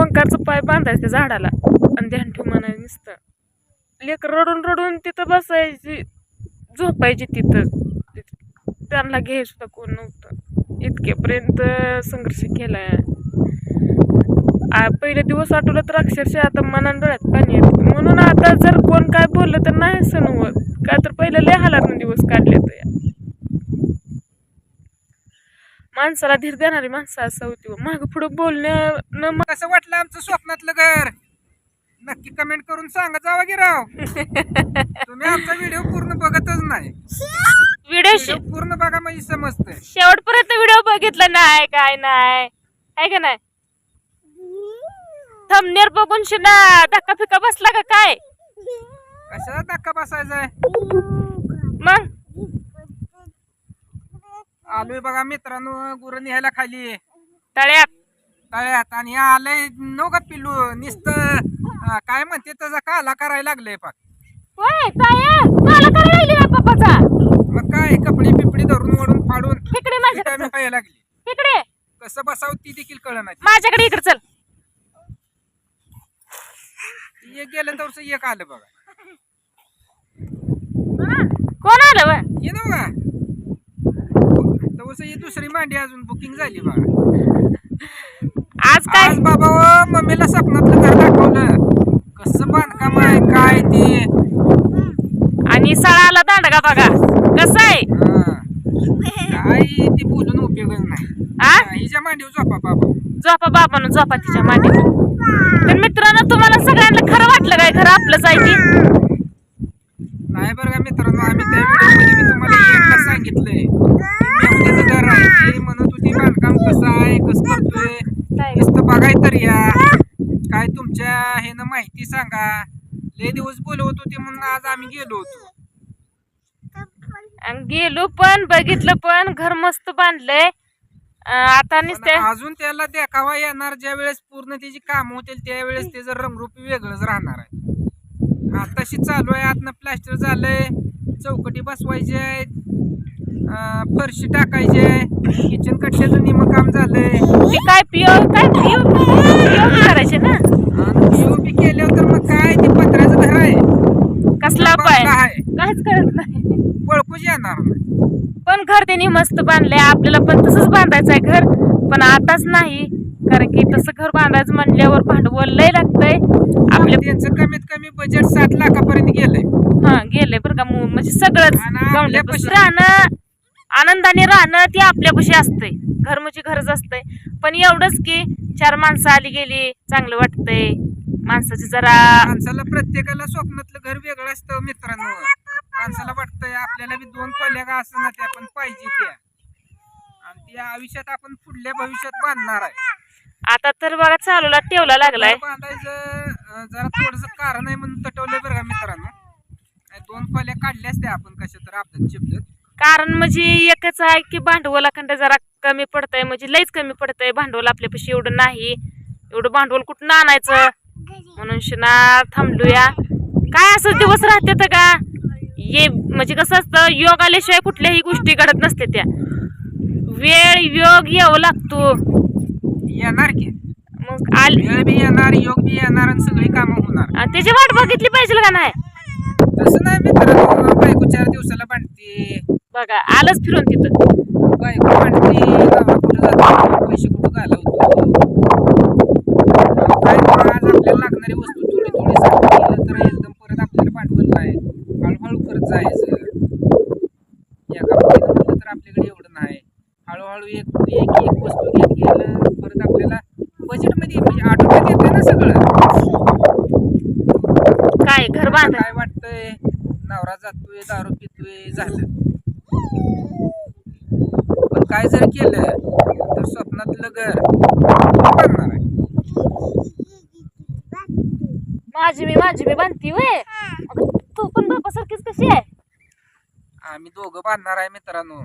ओंकारचं पाय बांधायचं त्या झाडाला. आणि ध्यान ठेव म्हणायचं नुसतं. लेकर रडून रडून तिथं बसायची झोपायची तिथं. त्यांना घे सुद्धा कोण नव्हतं. इतकेपर्यंत संघर्ष केलाय. पहिले दिवस आठवलं तर अक्षरशः आता मनान डोळ्यात पाणी येत. म्हणून आता जर कोण काय बोललं तर नाही सण होत काय तर पहिले लय हालात दिवस काढलेत तर या माणसाला धीर देणारी माणसं असं होती माग पुढं बोलणं कसं वाटलं आमचं स्वप्नातलं घर? नक्की कमेंट करून सांगा जावा की राव. तुम्ही आमचा व्हिडिओ पूर्ण बघतच नाही. व्हिडिओ व्हिडिओ पूर्ण बघा म्हणजे समजतंय. शेवटपर्यंत व्हिडिओ बघितला नाही काय नाही. आहे का नाही? थंबनेर बघून शिना धक्का फिका बसला का काय? कशाला धक्का बसायचाय? मग? आलोय बघा मित्रांनो गुरं न्यायला खाली. तळ्यात. तळ्यात आणि आलंय नका पिल्लू नुसतं काय म्हणते त्याचा काला करायला लागलंय पाक होय ताया काला करायला लागली ना पप्पाचा? मग काय कपडे पिपडी धरून ओढून फाडून इकडे माझ्याकडे विटामिन खायला लागली. इकडे. कसं बसावं ती देखील कळ नाही माझ्याकडे इकडे चल. एक गेलं तर एक आलं बघा. कोण आलं ये ना बघा. तवस ही दुसरी मांडी अजून बुकिंग झाली बघा. आज काय? आज बाबा मम्मीला स्वप्नातलं घर दाखवलं. कसं बांधकाम आहे काय ते? आणि सळाला दांडगा बघा. कसं आहे. काय ते बोलून उपयोग नाही. हिच्या मांडीवर झोपा बाबा. झोपा बाबानं झोपा तिच्या मांडीवर. तर मित्रांनो तुम्हाला सगळ्यांना खरं वाटलं काय? खरं आपलंच आहे का? मित्रांनो आम्ही त्या व्हिडिओमध्ये मी तुम्हाला एकदा सांगितलंय. मेहुण्याचं घर आहे ती म्हणत होती बांधकाम कसं आहे कसं करतोय? काय? नुसतं बघाय तर या. काय तुमच्या ह्यानं माहिती सांगा. लय दिवस बोलवत होते म्हणून आज आम्ही गेलो होतो. गेलो पण बघितलं पण घर मस्त बांधलंय. आता नुसते अजून त्याला देखावा येणार ज्या वेळेस पूर्ण त्याची काम होतील त्यावेळेस त्याचं रंगरूप वेगळंच राहणार आहे. आताशी चालू आहे आतनं प्लास्टर झालंय. चौकटी बसवायची आहे अं, फरशी टाकायची आहे किचन कट्ट्याचं निम काम झालंय. काय पिओ काय करायचे ना? पीओपी केल्यावर तर मग काय? ते पत्र्याचं घर आहे. कसला पाय बांधला काहीच कळत नाही. पळकूच येणार नाही. पण घर त्यांनी मस्त बांधलंय. आपल्याला पण तसंच बांधायचं आहे घर. पण आताच नाही. कारण की तसं घर बांधायचं म्हणल्यावर भांडवल लय लागतंय. आपल्या त्यांचं कमीत कमी बजेट साठ लाखापर्यंत गेलंय. हा गेलंय बरं का. म्हणजे सगळंच आणि गवंड्यापाशी आपल्यापाशी- राहणं आनंदाने राहणं ते आपल्यापाशी असतंय. घर म्हणजे घरच असतंय. पण एवढंच की चार माणसं आली गेली चांगलं वाटतंय. माणसाची जरा माणसाला प्रत्येकाला स्वप्नातलं घर वेगळं असतं मित्रांनो. माणसाला वाटतंय आपल्याला बी दोन खोल्या का असं ना त्या पण पाहिजे त्या. आणि त्या आयुष्यात आपण पुढल्या भविष्यात बांधणार आहे. आता तर बघा चालूला ठेवला लागलाय. बांधायचं जरा थोडस कारण आहे म्हणून तटवलंय बरं का मित्रांनो. नाही, दोन खोल्या काढल्याच त्या आपण कशा तर आपल्यात कारण म्हणजे एकच आहे की भांडवल अखंड जरा कमी पडतंय म्हणजे लईच कमी पडतंय भांडवल आपल्यापाशी एवढं नाही. एवढं भांडवल कुठं आणायचं? म्हणून शिना थांबलूया. काय असं दिवस राहते तर का? ये म्हणजे कसं असतं योग आल्याशिवाय कुठल्याही गोष्टी घडत नसते त्या. वेळ योग यावं लागतो. आल. वेळ बी येणार योग बी येणार आणि सगळी कामं होणार. त्याची वाट बघितली पाहिजे का नाही? तसं नाही मित्रांनो बायको चार दिवसाला बांधते बघा आलंच फिरून तिथं. बायको कुठं जातो पैसे कुठं घालवतो. काय मग आज आपल्याला लागणारी वस्तू थोडी थोडी केलं तर एकदम परत आपल्याला पाठवत नाही. हळूहळू करत जायचं. एका महिन्यात म्हणलं तर आपल्याकडे एवढं नाही. हळूहळू एक एक एक वस्तू घेत गेलं परत आपल्याला बजेटमध्ये म्हणजे आठवड्यात येते ना सगळं काय घर बांध काय वाटतंय नवरा जातोय दारू पितोय झालं पण काय जर केलं तर स्वप्नातलं घर कोण बांधणार आहे माझी मी माझी मी बांधती वय तू पण बापासारखीच कशी आहे आम्ही दोघं बांधणार आहे मित्रांनो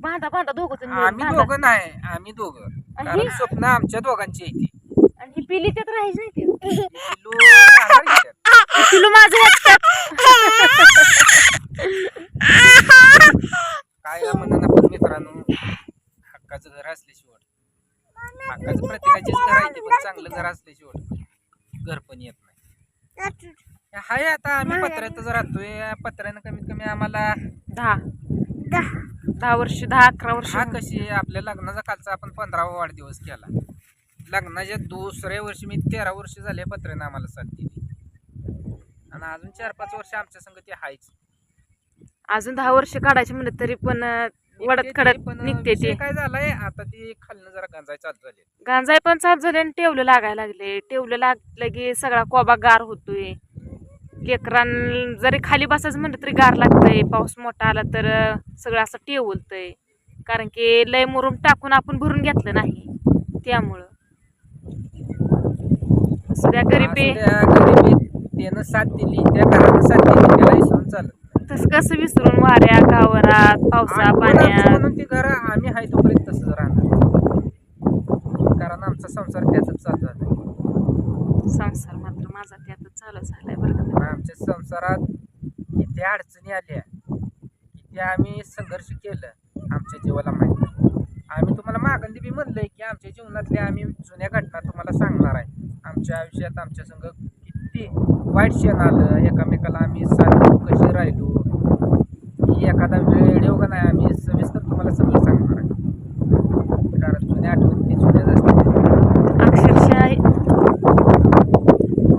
बांधा बांधा दोघं जण मिळून आम्ही बांधा. दोघं नाही आम्ही दोघं आणि? कारण स्वप्न आमच्या दोघांची आहे ती आणि ही पिली त्यात राहायची नाही ती. पिल्लू राहणार इथं. ही पिलू माझं एकट्यात काय म्हणून आपण मित्रांनो हक्काचं घर असल्याशिवाय हक्काचं प्रत्येकाचीच घर आहे ते असले शेवट. घर पण येत नाही. हाय आता आम्ही पत्र्यातच राहतोय. पत्र्यानं कमीत कमी आम्हाला दहा. दहा. वर्ष दहा अकरा वर्ष. हा कशी आपल्या लग्नाचा कालचा आपण पंधरावा वाढदिवस केला. लग्नाच्या दुसऱ्या वर्षी मी तेरा वर्ष झाले पत्र्यानं आम्हाला साथ दिली. आणि अजून चार पाच वर्ष आमच्या संग ते हायच. अजून दहा वर्ष काढायचे म्हणलं तरी पण अं, वडत खडत पण निघते विषय ते. काय झालंय? आता ती खालनं जरा गांजाय चालू झाली. गांजाय पण चालू झाले आणि टेवलं लागायला लागले. टेवलं लागलं की सगळा कोबा गार होतोय. लेकरां जरी खाली बसायचं म्हणलं तरी गार लागतंय. पाऊस मोठा आला तर सगळं असं टेवलतंय. कारण की लय मुरुम टाकून आपण भरून घेतलं नाही त्यामुळं. सध्या गरिबी असू गरिबीत त्यानं साथ दिली त्या घरानं साथ दिली त्याला विसरून चालत. तसं कसं विसरून वाऱ्या गावरात पावसा पाण्यात म्हणून ती घर आम्ही हाय तोपर्यंत तसंच राहणार कारण आमचा संसार त्याच चालू झाला संसार मात्र माझा त्यातच चालू झालाय बरं का. आमच्या संसारात किती अडचणी आल्या किती आम्ही संघर्ष केलं आमच्या जीवाला माहिती. आम्ही तुम्हाला मागंदी बी म्हणलंय की आमच्या जीवनातल्या आम्ही जुन्या घटना तुम्हाला सांगणार आहे आमच्या आयुष्यात आमच्या संग किती वाईट क्षण आलं एकामेकाला आम्ही देऊन कसे राहिलो. एखादा व्हिडिओ का नाही आम्ही सविस्तर तुम्हाला सगळं सांगणार आहे. कारण जुन्या आठवणी जुन्याच असतात. अक्षरशः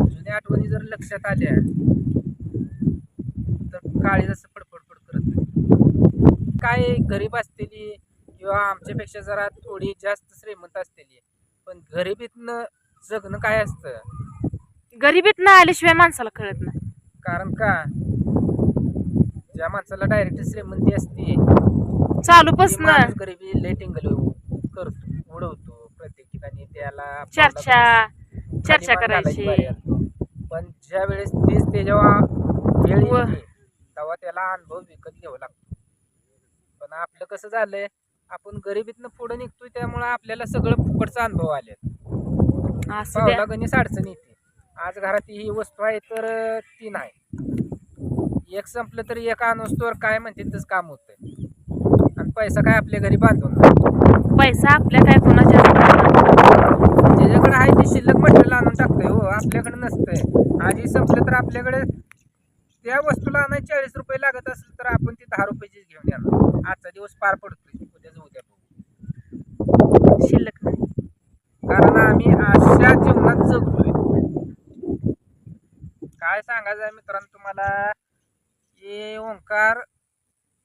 जुन्या आठवणी जर लक्षात आल्या तर काळी जसं फडफड करत नाही. काय गरीब असलेली किंवा आमच्यापेक्षा जरा थोडी जास्त श्रीमंत असलेली पण गरिबीतनं जगणं काय असतं? गरिबीत ना आल्याशिवाय माणसाला कळत नाही. कारण का? ज्या माणसाला डायरेक्ट श्रीमंती असते चालू ती माणूस गरिबी लेटिंग करतो उडवतो प्रत्येक ठिकाणी त्याला चर्चा खाली चर्चा मान घालायची करायची. बारी. पण ज्या वेळेस तेच ते जेव्हा वेळ व- येते तेव्हा त्याला अनुभव विकत घ्यावा लागतो. पण आपलं कसं झालंय आपण गरिबीतनं पुढे निघतोय त्यामुळे आपल्याला सगळं फुकटचा अनुभव आले असू द्या. पावला गणेश अडचण येते. आज घरात ही वस्तू आहे तर ती नाही. एक संपलं तर एक आणोस्तोवर काय म्हणते तसं काम होतंय. आणि पैसा काय आपल्या घरी बांधून. पैसा आपल्या काय कोणाच्या ज्याच्याकडे आहे ते शिल्लक मटेरियल आणून टाकतोय हो आपल्याकडे नसतंय. आधी संपलं तर आपल्याकडे त्या वस्तूला आणायला चाळीस रुपये लागत असेल तर आपण ती दहा रुपयाचीच घेऊन येणार. आजचा दिवस पार पडतोय उद्याच उद्या शिल्लक नाही. कारण आम्ही अशा जीवनात जगलोय. काय सांगायचं आहे मित्रांनो तुम्हाला? हे ओंकार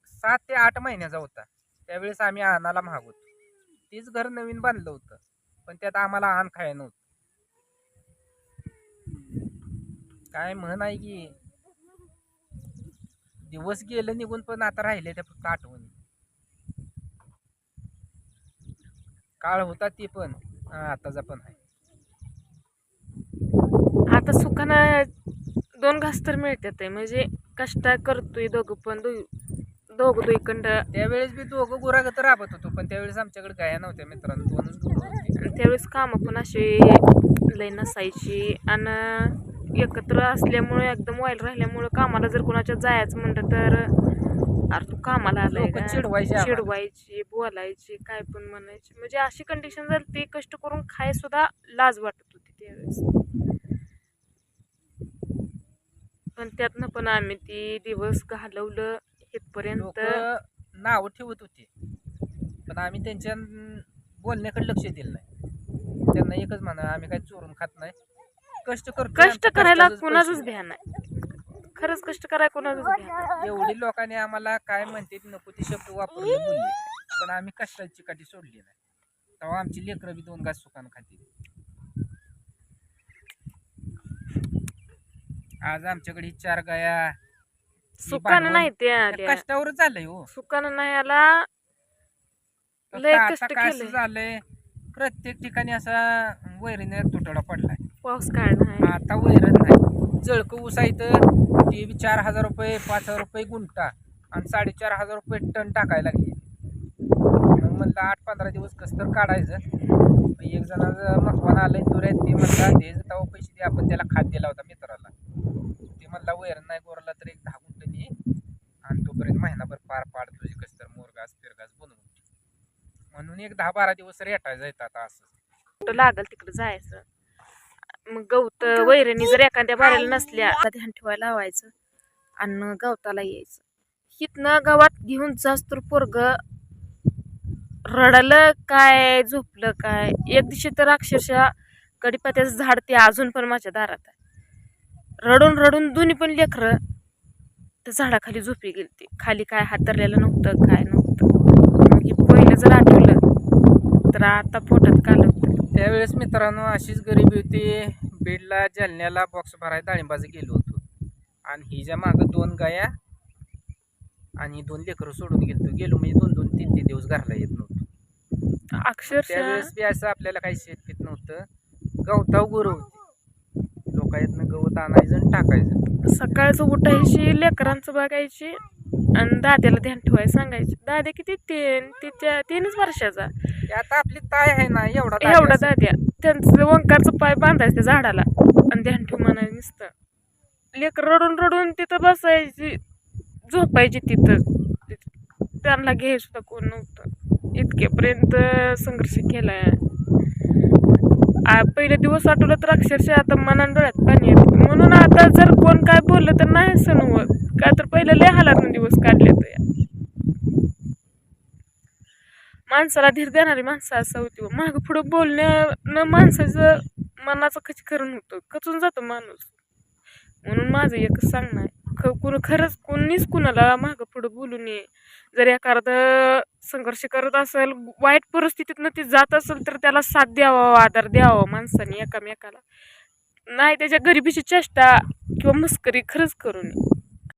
सात ते आठ महिन्याचा होता. त्यावेळेस आम्ही आणाला महाग होतो. तीच घर नवीन बांधलं होतं. पण त्यात आम्हाला आण खाय नव्हतं. काय म्हण आहे की दिवस गेलं निघून पण आता राहिले त्या फक्त आठवणी. काळ होता ती पण हा, आताचा पण आहे. आता सुखानं दोन घास तर मिळतात. म्हणजे कष्ट करतोय दोघं पण दो- दोघं दुईकंड आणि त्यावेळेस बी दोघं गुरागत राबत होतो पण त्यावेळेस आमच्याकडे गाया नव्हत्या मित्रांनो दोनच गुरं होती त्यावेळेस कामं पण अशी लय नसायची आणि एकत्र असल्यामुळे एकदम वाईल राहिल्यामुळं कामाला जर कोणाच्या जायचं म्हणलं तर अरे तू कामाला आलाय लोकं का? चिडवायची आम्हाला. चिडवायची बोलायची काय पण म्हणायची म्हणजे अशी कंडिशन झाली ती कष्ट करून खाय सुद्धा लाज वाटत होती त्यावेळेस पण त्यातनं पण आम्ही ती दिवस घालवलं इथपर्यंत. नावं ठेवत होते. पण आम्ही त्यांच्या बोलण्याकडे लक्ष दिलं नाही. त्यांना एकच म्हणा आम्ही काही चोरून खात नाही. कष्ट करतो कष्ट करायला कोणाचंच ध्यान नाही. खरंच कष्ट करायला कोणाचंच एवढी लोकांनी आम्हाला काय म्हणते नको ते शब्द वापरून बोलले. पण आम्ही कष्टाची काठी सोडली नाही. तेव्हा आमची लेकरं बी दोन घास सुकान खातील. आज आमच्याकडे चार गाया भांडवल नाही ते आल्या. कष्टावरच झालंय हो. सुखानं नाही आला. आता काय असं. झालंय प्रत्येक ठिकाणी असा वैरीने तुटवडा पडलाय. पाऊस काढणार आता वैरण नाही. जळक उसायचं ते बी चार हजार रुपये पाच हजार रुपये गुंठा आणि साडेचार हजार रुपये टन टाकायला लागले. मग म्हणलं आठ पंधरा दिवस कसं तर काढायचं. मग एक जणाचं मकवान आलंय दूर आहे ते म्हणला दे तेव्हा पैसे दे आपण त्याला खात दिला होता मित्राला. ते म्हणला वैरण नाही गोरला तर एक दहा गुंठ दे आणि तोपर्यंत महिनाभर पार पाड तुझी कसं तर मोरगास फिरगास बनवून म्हणून एक दहा बारा दिवस रेटायला जायचं आता असं. कुठं लागल तिकडं जायचं? मग गवत वैरणी जर एखाद्या बाऱ्याला नसल्या तर ध्यान ठेवायला लावायचं आणि गवताला यायचं. हिथनं गावात घेऊन जास्त पोरग रडलं काय झोपलं काय? एक दिवशी तर अक्षरशः कडीपात्याचं झाड ते अजून पण माझ्या दारात आहे. रडून रडून दोन्ही पण लेकरं त्या झाडाखाली झोपी गेलती. खाली काय हात धरलेलं नव्हतं काय नव्हतं. मग हे पहिलं जर आठवलं तर आता पोटात कालवतं त्यावेळेस मित्रांनो अशीच गरिबी होती. बीडला जालन्याला बॉक्स भरायला डाळिंबाचं गेलो होतो. आणि हिच्या मागं दोन गाया आणि दोन लेकरं सोडून गेलो गेलो म्हणजे दोन दोन तीन तीन दिवस घरला येत नव्हतो. अक्षरशः. त्यावेळेस बी असं आपल्याला काही शेत पीत नव्हतं. गवताव गुरु होती. लोकायतनं गवत आणायचं आणि टाकायचं. सकाळचं उठायची लेकरांचं बघायची आणि दाद्याला ध्यान ठेवायला सांगायची. दाद्या किती तीन तिच्या तीनच वर्षाचा. आता आपली ताय आहे ना एवढा एवढा. दाद्या. त्यांचं वंकारचं पाय बांधायचं त्या झाडाला आणि ध्यान ठेव म्हणायचं नुसतं. लेकर रडून रडून तिथं बसायची झोपायची तिथं. त्यांना घ्याय सुद्धा कोण नव्हतं. इतकेपर्यंत संघर्ष केलाय. पहिले दिवस आठवलं तर अक्षरशः आता मनान डोळ्यात पाणी येत. म्हणून आता जर कोण काय बोललं तर नाही सण होत का तर पहिले लय हालातून दिवस काढले तर माणसाला धीर देणारी माणसं असं होती माग पुढं बोलण्यानं माणसाचं मनाचं खचकरण होतं. खचून जातो माणूस. म्हणून माझं एकच सांगणं आहे. ख कुण खरंच कोणीच कुणाला मागं पुढं बोलू नये. जर एखादं संघर्ष करत असेल वाईट परिस्थितीतनं ती जात असेल तर त्याला साथ द्यावा आधार द्यावा माणसाने एकामेकाला. नाही त्याच्या गरिबीची चेष्टा किंवा मस्करी खरंच करू नये.